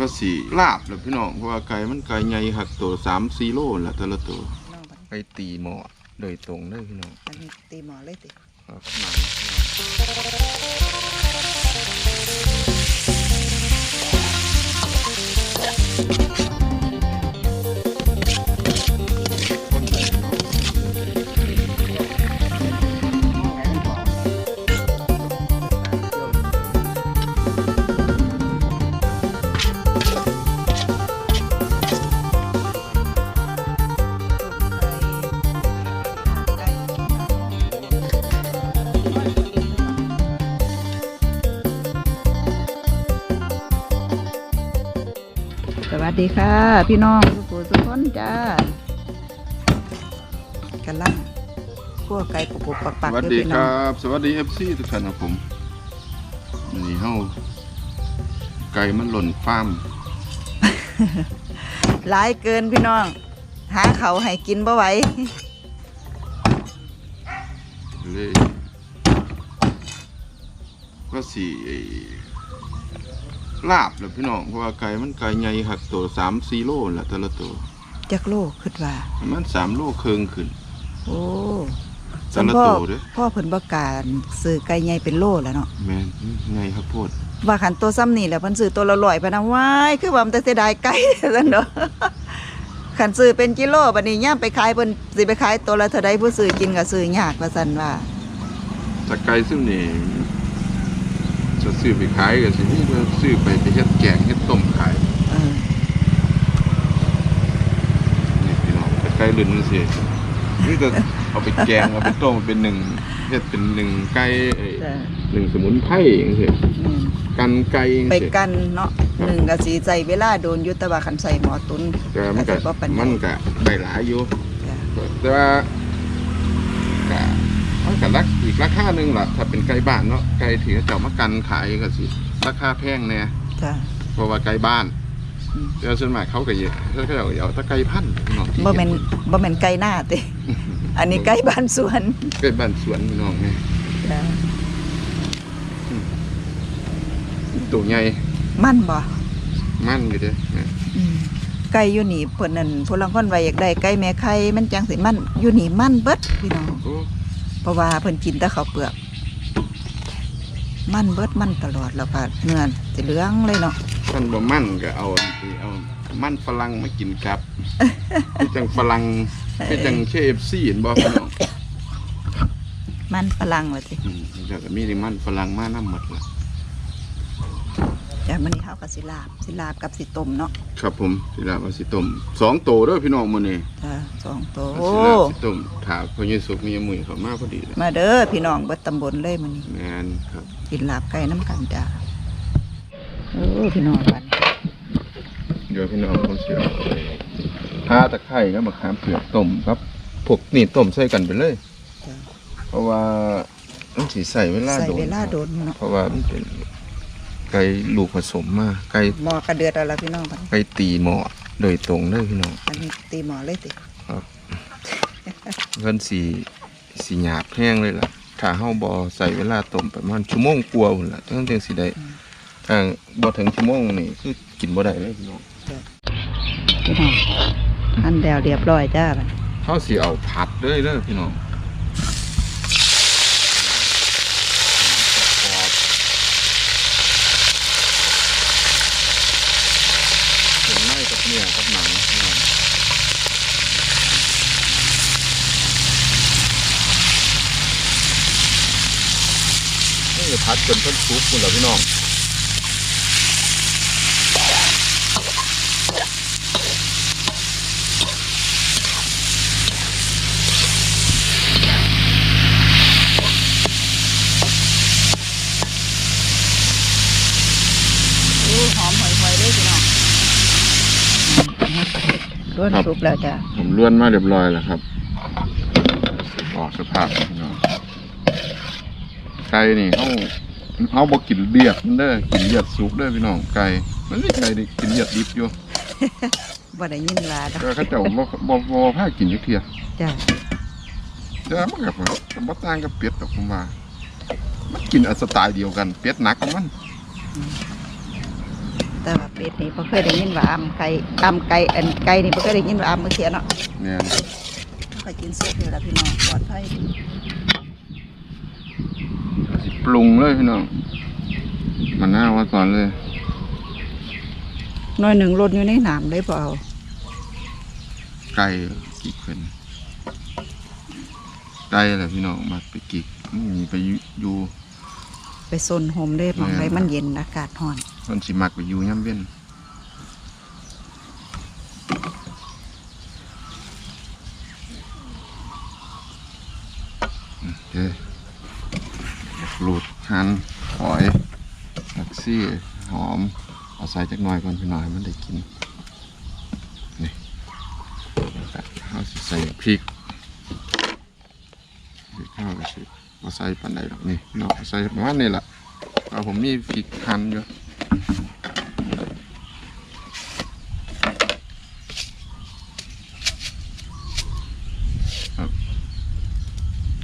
ก็สีลาบแล้วพี่น้องเพราะว่าไก่มันไก่ใหญ่หักตัวสามสี่โลแหละแต่ละตัวน้องบัดไปตีหมอโดยตรงเลยพี่น้องอันนี้ตีหมอเลยติ ครับ วัสดีค่ะ พี่น้องทุกผู้ทุกคนจ้ากำลังคั่วไก่ปุบๆปัสกๆวัสเด้อดีพี่คน้อรังบสวัสดีเอฟซีทุกท่านครับผมนี่เฮาไก่มันหล่นฟาร์มหลายเกินพี่น้อง หาเขาวให้กินบ่ไหวเลย ก็สีลาบแล้วพี่น้องเพราะว่าไก่มันไก่ใหญ่หักตัวสามสี่โลแหละแต่ละตัวจักโลคิดว่าประมันสามโลเคิงขึ้น โอ้แต่ละพ่อตัวเด้อพ่อเพิ่นบ่กล้ารซื้อไก่ใหญ่เป็นโลแล้วเนาะแม่นไงครับโพดว่าขันตัวซ้ำนี่แหละเพิ่นซื้อตัวละร้อยพะนะว้ายคือว่ามันแต่เสียดายไก่ซั่นเนาะขันซื้อเป็นกิโลบัดนี้ย่ามไปขายเพิ่นสิไปขายตัวละเท่าใดผู้ซื้อกินก็ซื้อยากว่าซั่นว่าจากไก่ซึ่งนี่ จะซื้อไปขายก็สินี่จะซื้อไปไปเฮ็ดแกงเฮ็ดต้มขายเออนี่พี่น้องแต่ไก่ลื่นมันสินี่จะเอาไปแกงเอาไปต้มเป็นหนึ่งเฮ็ดเป็นหนึ่งไก่เอ้ยจ้ะหนึ่งสมุนไพรจังซี่แม่นกันไก่จังไปซี่ กันเนาะหนึ่งก็สิใช้เวลาโดนอยู่แต่ว่าคันใส่หมอตุนแต่มันก็สิบ่ปานใดมันก็ได้หลายอยู่ จ้ะแต่ว่าก็ มันก็รักอีกราคาหนึงล่ะถ้าเป็นไก่บ้านเนาะไก่ที่เขาเจ้ามากันขายก็สิราคาแพงแน่จ้ะเพราะว่าไก่บ้านอืมเดี๋ยวส่วนมากเขาก็เยอะเขาก็เอาแตะไก่พันธุ์พี่น้องที่บ่แม่นบ่แม่นไก่หน้าติอันนี้ไก่บ้านสวนไก่บ้านสวนพี่น้องนี่จ้ะตัวใหญ่มันบ่มันอยู่เด้นะอืมไก่อยู่นี่เพิ่นนั่นผู้ลางคนว่าอยากได้ไก่แม่ไข่มันจังสิมันอยู่นี่มันเบิดพี่น้องโอ้ เพราะว่าเพิ่นกินแต่ข้าวเปลือก มันเบิดมันตลอดแล้วก็เนื้อสิเหลืองเลยเนาะท่านบ่มันก็เอาอันที่เอามันฝรั่งมากินครับคือจังฝรั่งคือจัง KFC เห็นบ่พี่น้องมันฝรั่งว่าสิอืมเดี๋ยวก็มีแต่มันฝรั่งมานำหมดล่ะ จ้ะมื้อนี้เฮาก็สิลาบสิลาบกับสิต้มเนาะครับผมสิลาบเอาสิต้มสองโตเด้อพี่น้องมื้อนี้จ้ะสองโตเอาโอ้สิลาบสิต้มถาพ่อเยสุกมีมือเข้ามาพอดีเลยมาเด้อพี่น้องเบิดตำบลเลยมื้อนี้แม่นครับกินลาบไก่น้ำกันจ้ะโอ้พี่น้องบัดนี้เดี๋ยวพี่น้องผมสิเอาไปทาตะไคร้กับมะขามเปียกต้มครับพวกนี่ต้มใส่กันไปเลยจ้ะเพราะว่ามันสิใส่เวลาใส่โดนเวลาโดนเนาะเพราะว่ามันเป็น ไก่ลูกผสมมาไก่หมอกระเดือดเอาละพี่น้องบัดนี้ไก่ตีหมอโดยตรงเลยพี่น้องอันนี้ตีหมอเลยติเพิ่นสีสีหยาบแห้งเลยล่ะถ้าเฮาบ่ใส่เวลาต้มประมาณชั่วโมงกว่าพุ่นล่ะจังจังสิได้ถ้าบ่ถึงชั่วโมงนี่คือกินบ่ได้เลยพี่น้องพี่น้องอันแล้วเรียบร้อยจ้าบัดนี้เฮาสิเอาผัดเลยเด้อพี่น้องเครื่องในกับเนื้อกับหนังพี่น้อง นี่ พัดจนเพิ่นซุกคุณเหรอพี่น้องหอมหอยๆเลยพี่น้องล้วนครับสุกแล้วจ้ะผมล้วนมาเรียบร้อยแล้วครับออกสภาพพี่น้องไก่นี่เขา เขาบอกกินเลียดมันเด้อกินเลียดสุกเด้อพี่น้องไก่มันไม่ไก่ดิกินเลียดดิบอยู่บ่ได้ยินว่าดอกแต่เขาเจ้าบ่บ่บ่พากินอยุเทียจ้ะแต่มันกับกับบ่ต่างกับเป็ดดอกผมว่ามันกินอันสไตล์เดียวกัน เป็ดหนักกว่ามัน แต่ว่าเป็ดนี่บ่เคยได้ยินว่าอำไก่อำไก่อันไก่นี่บ่เคยได้ยินว่าอำมื้อเทียเนาะเนี่ยไปกินสุกนี่ล่ะพี่น้องปลอดภัย สิปรุงเลยพี่น้องมันน่าว่าก่อนเลยหน้อยหนึ่งรถอยู่ในน้ำเลยบ่เอาไก่กิกขึ้นไก่แหละพี่น้องมาไปกิกมีไปอยู่ไปซนโฮมได้มองได้มันเย็นอากาศร้อนคนสิมักไปอยู่ย่ำเว้นอืมเด้ หั่นหอยผักซี่หอม เอาใส่จักหน่อยก่อนพี่น้อยมันได้กิน นี่เอาใส่พริกพริกข้าวก็สิเอาใส่ปันใดหรอกนี่พี่น้องเอาใส่ประมาณนี้แหละเอาผมมีพริกหั่นอยู่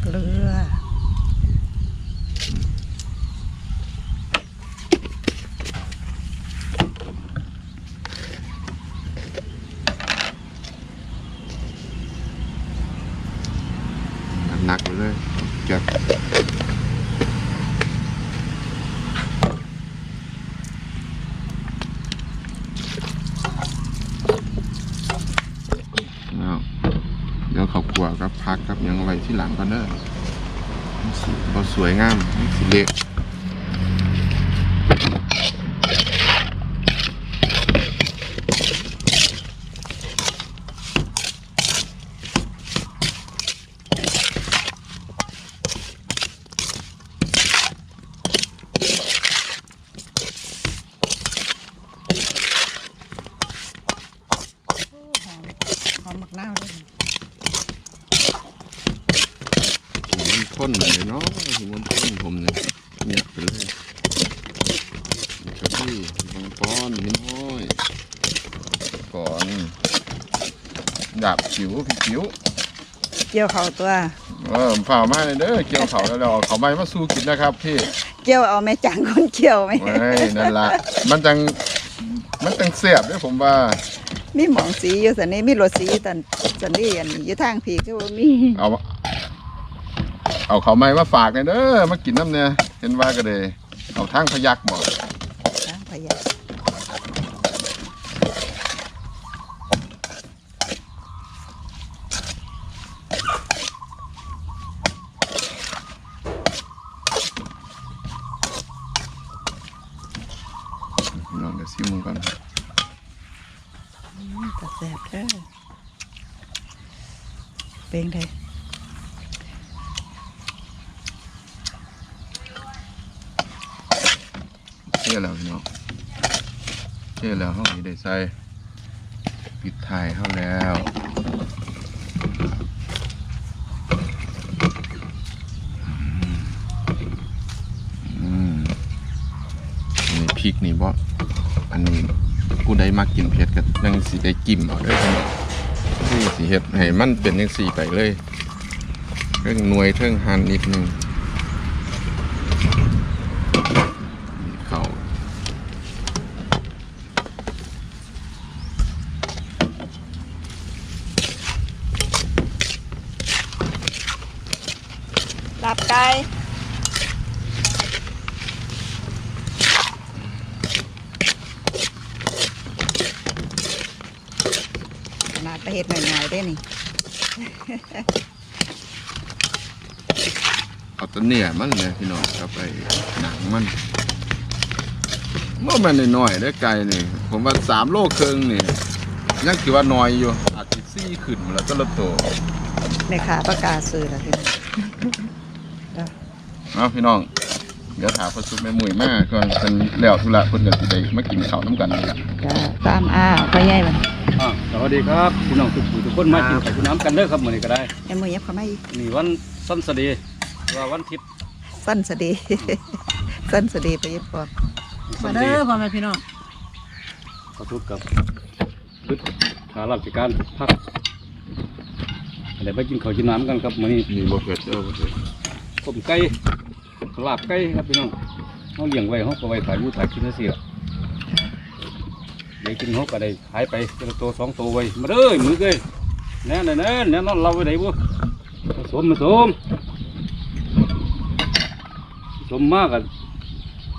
เกลือ หนักไปเลยจัดแล้วเดี๋ยวเขากลัวกับพักกับยังไว้ที่หลังก่อนเด้อสวยงามสิเละ หอมหอมมักนาวเลย มันข้นเลยเนาะหัวมันข้นผมเนี่ยเนี่ยไปเลยนี่ครับพี่บางป้อนหินห้อยก่อนดาบผิวพี่ผิวเกี่ยวเขาตัว เออฝ่าวมากเลยเด้อเกี่ยวเขาแล้วเราเอาเขาไม้มาสู้กินนะครับพี่เกี่ยวเอาแม่จังคนเกี่ยวไหมไว้นั่นละมันจังมันจังเสียบเด้วยผมว่ามีหมองสีอยู่สันนี้มีรถสีตันสันนี้อันนี้อยู่ทางผีก็บ่มีเอา เอาเขาไม้มาฝากเลยเด้อมากินน้ำเนี่ยเห็นว่าก็เลยเอาทั้งพยักบอกทางพยัก ลองเดี๋ยวซิมึงก่อน อืมตะแสบเด้อเป็นไง เชื่อ แล้วพี่น้องเชื่อแล้วห้องนี้ได้ใส่ปิดท้ายเข้าแล้วอืมอันนี้พริกนี่บ่อันนี้ผู้ใดมักกินเผ็ดก็ยังสิได้กิมเอาเด้อพี่น้องที่สิเฮ็ดให้มันเป็นจังซี่ไปเลยเรื่องหน่วยเทิงหันนิดนึงนี่เข้า ลาบไก่ ขนาดไปเฮ็ดหน่อยๆได้นี่ เอาแตัวเนี่ยมันเลยพี่น้องครับไอ้หนังมันเมื่อมันน้อยๆได้อไก่นี่ ผมว่าสามโลครึ่งนี่ยังคือว่าน้อยอยู่อาจจะซี่ขึ้นมาแล้วก็ละตัว แม่ค้าประกาศซื้อแล้วพี่ เอาพี่น้อง เดี๋ยวถามพระสุแม่มุยมากก่อนเป็นแล้วธุระเพิ่นก็สิได้มากินข้าวน้ำกันนี่ล่ะจ้าตามอ้าวพ่อใหญ่มันอ่าสวัสดีครับพี่น้องทุกผู้ทุกคนมากินไข่คุณน้ำกันเด้อครับมื้อนี้ก็ได้ไอ้มือยับเข้ามาอีกนี่วันสันสดีว่าวันทิพย์สั้นสดี สั้นสดีไปยึดปอกสัมานดีเด้อพ่อแม่พี่น้องขอทุกกับชุดหาราชการพักเดี๋ยวไปกินข้าวกินน้ำกันครับมื้อนี้มีบ่เผ็ดเด้อบ่เผ็ด ต้มไก่ลาบไก่ครับพี่น้องเฮาเลี้ยงไว้เฮาก็ไว้ถ่ายวูถ่ายกินจังซี่ล่ะเดี๋ยวกินหกก็ได้ขายไปทีละตัวสองตัวไว้มาเด้อมือเอ้ยแน่แน่แน่แน่นอนเราไว้ไหนบุผสมผสมผสมมากกัน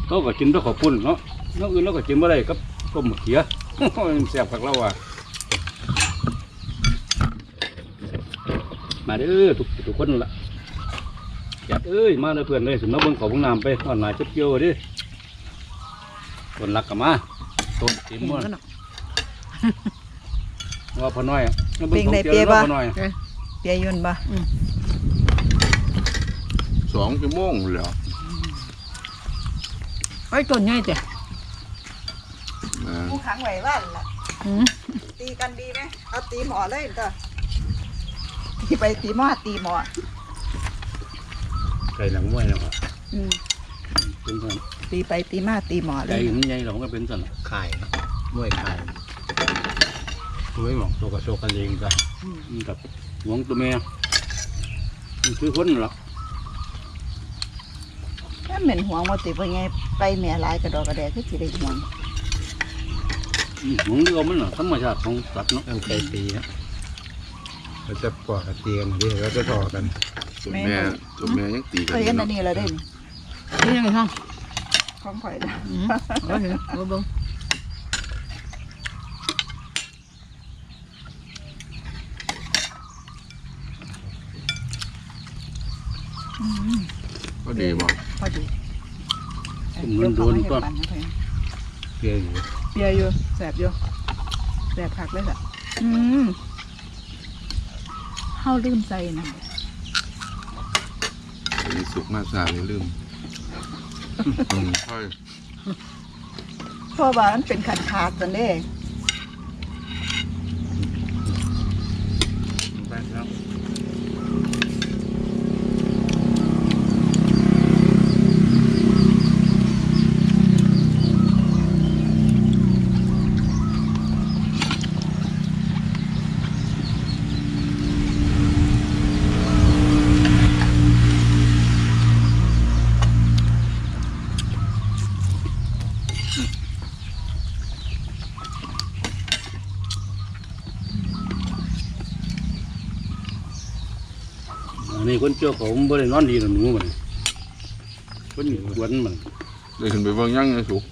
เราก็กินด้วยข้าวปุ้นเนาะนอกอื่นเราก็กินไม่ได้กับต้มเขือแซ่บคักเราอะมาเด้อทุกทุกคนละ อยากเอ้ยมาเลยเพื่อนเลยถึงมาเบิ่งเขาเบิ่งน้ำไปตอนหลายจุดเกี่ยวดิคนรักกันมาต้นติมเห็นมันกันเนาะว่าพอน้อยอะเบ่งได้เปรียบว่าปะพอน้อยเปียยุ่นบ่สองชั่วโมงเหรอไอ้ต้นใหญ่จ้ะนะผู้ขังไว้บ้านล่ะอืมตีกันดีไหมเอาตีหมอเลยเด้อตีไปตีหมอตีหมอ ไก่หนังมวยนะครับอืมเป็นสันตีไปตีมาตีหมอเลไก่ย มันใหญ่เราก็เป็นสันไข่มวยไข่มวยหมองโซกับโซกันเองจ้ะนี่กับหวงตัวแม่มันคือคนหรอกถ้าเหม็นห่วงมาติว่าไงไปแม่หลายกระดอกกระแดคือสิได้ห่วงอืมหวงเดียวมันน่ะธรรมชาติของสัตว์เนาะตั้งใจตีนะ เราจะปอดกับตีกันดิเราจะต่อกันตัวแม่ตัวแม่ยังตีกันเคยอเห็นยู่อันเนาะนี้แล้วเด้นนี่ยังไงท้องของข่อยนะอืมเอาเห็นเอาเบิ่งก็ดีบ่พอดีผมมันโดนก็เตียอยู่เปียอยู่แสบอยู่แสบผักเลยล่ะอืม เฮาลืมใส่นะอันนี้สุกมากสาเลยลืมอืมค่อย เพราะว่ามันเป็นขาดขาดๆกันเด้ อันนี้คนเจ้าเขาไม่ได้นอนดีหรอกหนูมันคนอยู่กวนมันได้ขึ้นไปเบิ่งยังไงสุก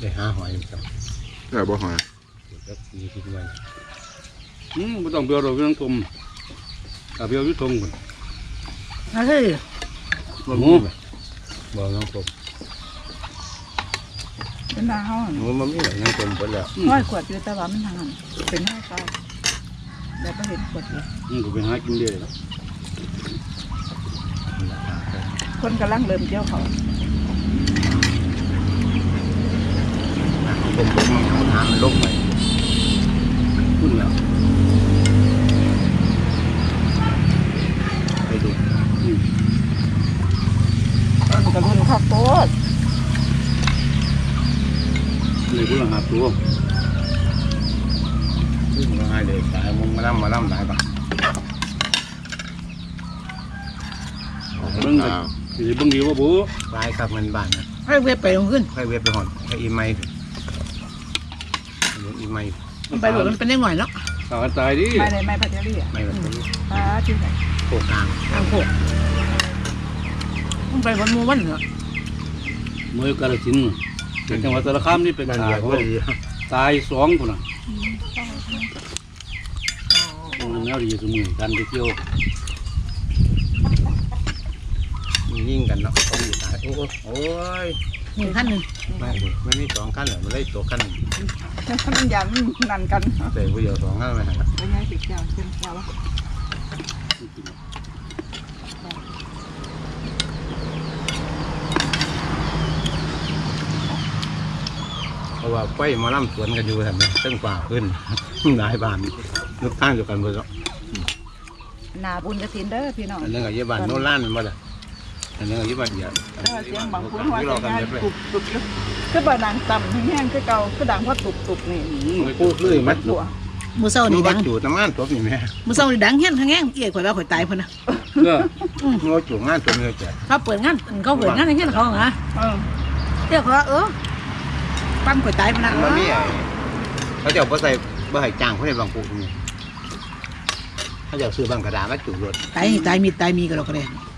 ได้หาหอยครับแต่บ่หอยเดี๋ยวจะมีที่ด้วยอืมไม่ต้องเบี้ยวเราเรื่องทมกับเบี้ยวอยุทงคนเอาเฮ้ยหมูบอกน้องผมเป็นดาเฮาหนูมันไม่เหมือนน้องผมหมดแล้วห้อยขวดอยู่แต่ว่ามันทางนั้นเป็นห้อยเก่าแล้วก็เห็นขวดอยู่อืมก็ไปหากินเดียวแล้ว คนกำลังเริ่มเจียวเขาผมผมเอาน้ำมันลงไปพุ่นแล้วไปดูอืมต้นกระรุ่นข้าวโพดเลยพุ่นละหาตัวซึ่งก็ให้เด็กสายมึงมาล่ำมาล่ำได้ปะเบิ่ง กันสิเบิ่งดีว่าบูลายครับเงินบ้านนะให้เว็บไปลงขึ้นค่อยเว็บไปหอนให้อีไมค์อีไมค์มันไปหลดมันเป็นได้หน่อยเนาะตายตายดิไม่เลยไม่พัทยาลีอะไม่แบบนี้ป้าที่ไหนโคกลางทางโคกมันไปวันหมูวันเนาะเมื่อกาลสินธุ์เป็นจังหวัดสารคามนี่เป็นบ้านขาเดียวเขาก็ดีตายสองคนน่ะมันแนวดีสมุนกันไปเที่ยว มัน ยิ่งกันเนาะเขาอยู่ตายโอ้โอ้ยหนึ่งขั้นหนึ่งไม่ดิมันมีสองขั้นเหรอมันเลยตัวขั้นมันยันนั่นกันแต่ผู้เดียวสองขั้นไม่หันละไปไงปิดแก้วเส้นแก้ววะเพราะว่าไฟหมาล่ำสวนกันอยู่แถวนี้ตึ้งกว่าขึ้นหลายบ้านนึกตั้งอยู่กันเบอร์นาบุญกระถินเด้อพี่น้องอันนึงกับยี่บ้านโน่นล้านมันบ่ละ อันนึงกับยี่บ้านเดียวเออเสียงบางคนว่าที่จะเรากันงานเรียบเลยตุบตุบอยู่คือบ่นางต่ำแห้งๆคือเก่าคือดังเพราะตุบตุบนี่พูดเลยมัดบัวมือเศร้าดูนี่วัดัดงจูดน้ำมันตัวนี่แม่มือเศร้านี่ดังแห้งทั้งแห้งเอี่ยข่อยว่าข่อยตายพุ่นนะเออโง่จูดงานตัวเมียแก่เขาเปิดงานเขาเปิดงานในเงี้ยเขาเหรอเออเรียกเขาว่าเออปั้มก๋วยตายพนักมันมีไอ้เขาเจะบ่ใส่บ่ให้จ้างเขาในบางปูนี่เขาเจะซื้อบางกระดาษมาจุรถตายตายมีตายมีก็เราก็ได้เ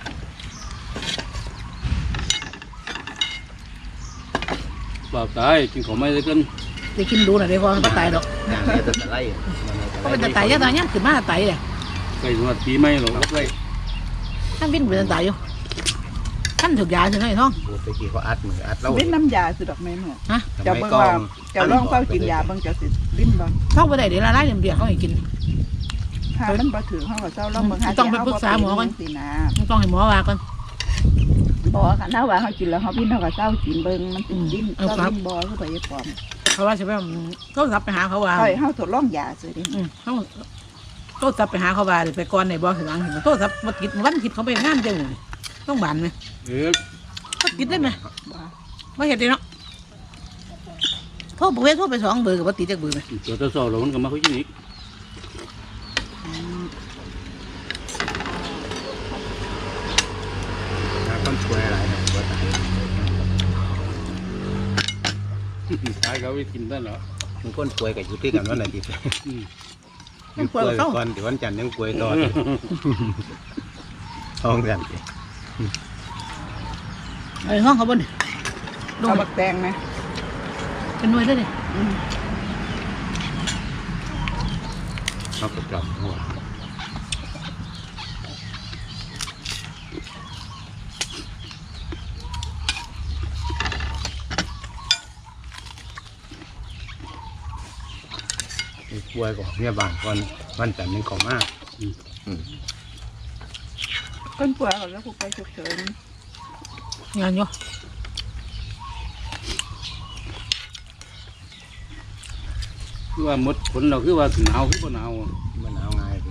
ปล่าตายกินของไม่ได้กันได้กินดูหน่อยได้พอไม่ตายดอกจ้างเนี่ยจะตะไลก็เป็นจะตายยังตายยังขึ้นมาตายเลยใกล้วันปีใหม่หรอกครับเลยท่านบินเป็นตายอยู่ท่านถูกยาใช่ไหมท้องไปกี่เขาอัดมืออัดเราเป็นน้ำยาสุดดอกแม่เมื่อฮะเจ้าเบิ่งว่าเจ้าลองเฝ้ากินยาเบิ่งเจ้าสิลิ้นบ่ท้องไปได้เดี๋ยวละลายเดี๋ยวเดียวเขาให้กินถ้ามันบ่ถึงเฮาก็เจ้าลองเบิ่งหาต้องไปปรึกษาหมอก่อนสินะต้องให้หมอว่าก่อน บ่คันถ้าว่าเฮากินแล้วเฮาพินเฮาก็เจ้ากินเบิ่งมันสิลิ้นเอาเจ้าครับลิ้นบ่คือไปยายปอมเขาว่าใช่ไหมเขาสับไปหาเขาว่าเอ้ยเฮาทดลองยาซื่อดิอืมเขาโทษสับไปหาเขาว่าไปก่อนในบ่อถึงหลังเห็นโทษสับวันกิจวันกิจเขาไปงานเจ้าต้องบานไหมเออวันกิจได้ไหมบ่ไม่เห็นเลยเนาะโทษประเวทโทษไปสองเบอร์กับปฏิจากเบอร์ไหมตัวตะสอบเรามันก็มาคุยกันอีก ต้นช่วยอะไรนะว่าตาย ตายเขาไปกินได้เหรอมันก้นป่วยกับอยู่ที่กันวันไหนดีอืมอยู่ป่วยก่อนเดี๋ยววันจันทร์ยังป่วยต่อท้องกันไอ้ห้องเขาบนลงเอาบักแตงนะเป็นหน่วยด้วยเนี่ยอืมเขาก็จับหัว ป่วยก่อนเนี่ยบางก่อนวันจันทร์ยังขอมากเพิ่นป่วยก็แล้วผูไปฉุกเฉินงานอยู่คือว่าหมดผลเราคือว่าหนาวคือบ่หนาวมันหนาวง่ายดิ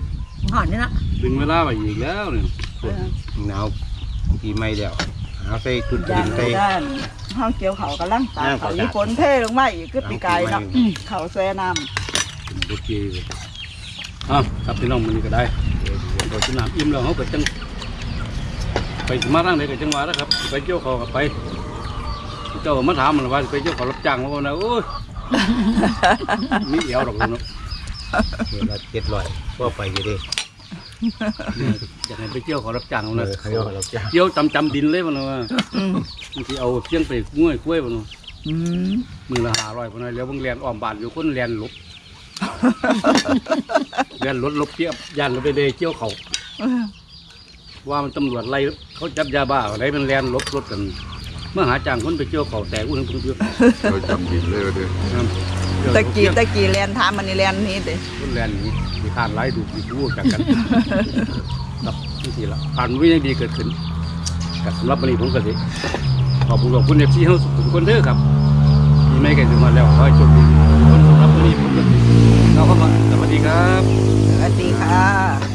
หอนนี่นะดึงเวลาไปอีกแล้วเนี่ยหนาวปีใหม่เดียวหาใส่ชุดยาดินนใส่ด้านเกี่ยวเขากำลังตากย่งเขาเขาอีฝนเทลงมาอีกคือปีกายเนาะเขาแซ่น้ำ โอเคเลยอะครับพี่น้องมันนี่ก็ได้เดี๋ยวเดี๋ยวพอกินน้ำอิ่มแล้วเขาไปจังไปมาทางไหนก็จังหวะนะครับ ไปเกี่ยวเขากับไป เจ้ามาถามมันว่าไปเกี่ยวเขารับจ้างมาบ่นะโอ้ยมีเอวหรอกเนาะเดือนละเจ็ดร้อยก็ไปอยู่ดิอยากให้ไปเกี่ยวขารับจ้างเอนะเขาเรียว่าเราจ้างเกี่ยวจำจำดินเลยมันว่าบางทีเอาเพียงไปง่วยกล้วยมันอืมมือละหาร้อยพนนะแล้วบางเรียนอ้อมบานอยู่คนเรียนลบ ยนรถลบเทียบยันรถเดๆเกี่ยวเขาเออว่ามันตำรวจไล่เขาจับยาบ้าอะไรมันเรียนลบรถกัน เมื่อหาจ้างคนไปเกี่ยวเขาแต่อุ้งพึ่งเพื่อเราจำดินเลยว่าเด้อตะกี้ตะกี้แลนถามมันนี่แลนนี่เด้คนเรียนนี้มีการไล่ดูมีรู้จักกันครับที่ทีละผ่านวินาทีเกิดขึ้นกับสำหรับวันนี้ผมก็สิขอบคุณขอบคุณเอฟซีเฮาสุขุมคนเด้อครับมีไม่ไกลถึงมาแล้วขอให้โชคดี เราก็มาสวัสดีครับ สวัสดีค่ะ